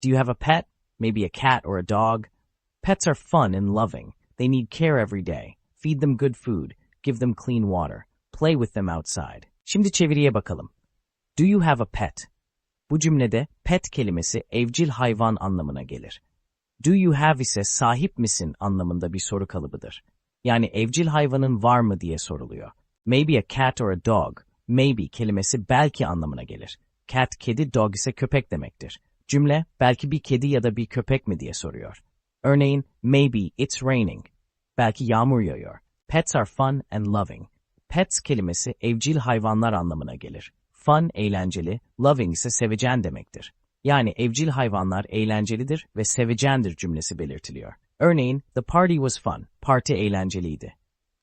Do you have a pet? Maybe a cat or a dog? Pets are fun and loving. They need care every day. Feed them good food. Give them clean water. Play with them outside. Şimdi çeviriye bakalım. Do you have a pet? Bu cümlede pet kelimesi evcil hayvan anlamına gelir. Do you have ise sahip misin anlamında bir soru kalıbıdır. Yani evcil hayvanın var mı diye soruluyor. Maybe a cat or a dog. Maybe kelimesi belki anlamına gelir. Cat kedi, dog ise köpek demektir. Cümle belki bir kedi ya da bir köpek mi diye soruyor. Örneğin maybe it's raining. Belki yağmur yağıyor. Pets are fun and loving. Pets kelimesi evcil hayvanlar anlamına gelir. Fun eğlenceli, loving ise sevecen demektir. Yani evcil hayvanlar eğlencelidir ve sevecendir cümlesi belirtiliyor. Örneğin, the party was fun. Parti eğlenceliydi.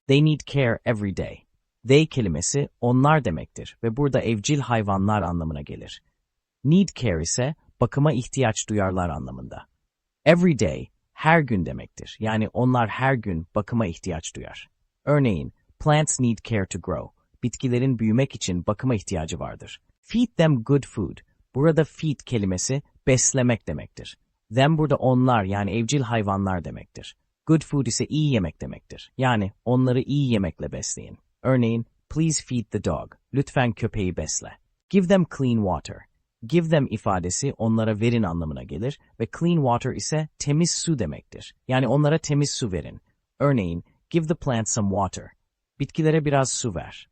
They need care every day. They kelimesi onlar demektir ve burada evcil hayvanlar anlamına gelir. Need care ise bakıma ihtiyaç duyarlar anlamında. Every day, her gün demektir. Yani onlar her gün bakıma ihtiyaç duyar. Örneğin, plants need care to grow. Bitkilerin büyümek için bakıma ihtiyacı vardır. Feed them good food. Burada feed kelimesi beslemek demektir. Them burada onlar yani evcil hayvanlar demektir. Good food ise iyi yemek demektir. Yani onları iyi yemekle besleyin. Örneğin, please feed the dog. Lütfen köpeği besle. Give them clean water. Give them ifadesi onlara verin anlamına gelir ve clean water ise temiz su demektir. Yani onlara temiz su verin. Örneğin, give the plants some water. Bitkilere biraz su ver.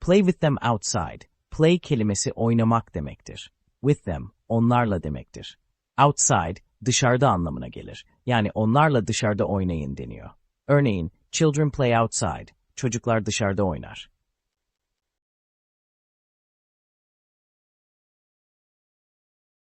Play with them outside. Play kelimesi oynamak demektir. With them, onlarla demektir. Outside, dışarıda anlamına gelir. Yani onlarla dışarıda oynayın deniyor. Örneğin, children play outside. Çocuklar dışarıda oynar.